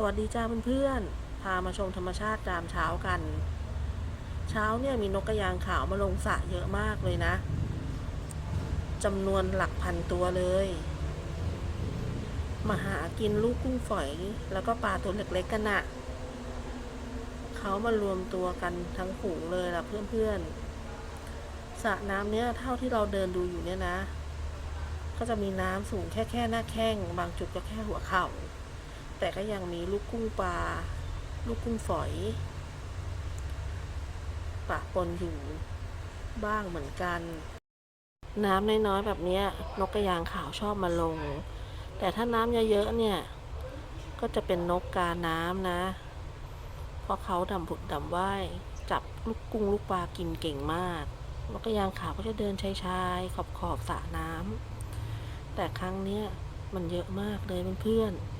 สวัสดีจ้าเพื่อนๆ พามาชมธรรมชาติยามเช้ากัน เช้าเนี่ยมีนกกระยางขาวมาลงสระเยอะมากเลยนะจำนวนหลักพันตัวเลย มาหากินลูกกุ้งฝอย แล้วก็ปลาตัวเล็กๆกันน่ะเขามารวมตัวกันทั้งฝูงเลยล่ะเพื่อนๆสระน้ำเนี้ยเท่าที่เราเดินดูอยู่เนี่ยนะ ก็จะมีน้ำสูงแค่แค่หน้าแข้ง บางจุดก็แค่หัวเข่า แต่ก็ยังมีลูกกุ้งปลา ลูกกุ้งฝอย ปะปนอยู่บ้างเหมือนกัน น้ำน้อยๆแบบนี้นกกระยางขาวชอบมาลง แต่ถ้าน้ำเยอะๆเนี่ย ก็จะเป็นนกกาน้ำนะ เพราะเขาดำผุดดำว่ายจับลูกกุ้งลูกปลากินเก่งมากนกกระยางขาวก็จะเดินชายๆขอบขอบสระน้ำแต่ครั้งเนี้ยมันเยอะมากเลยเพื่อนๆ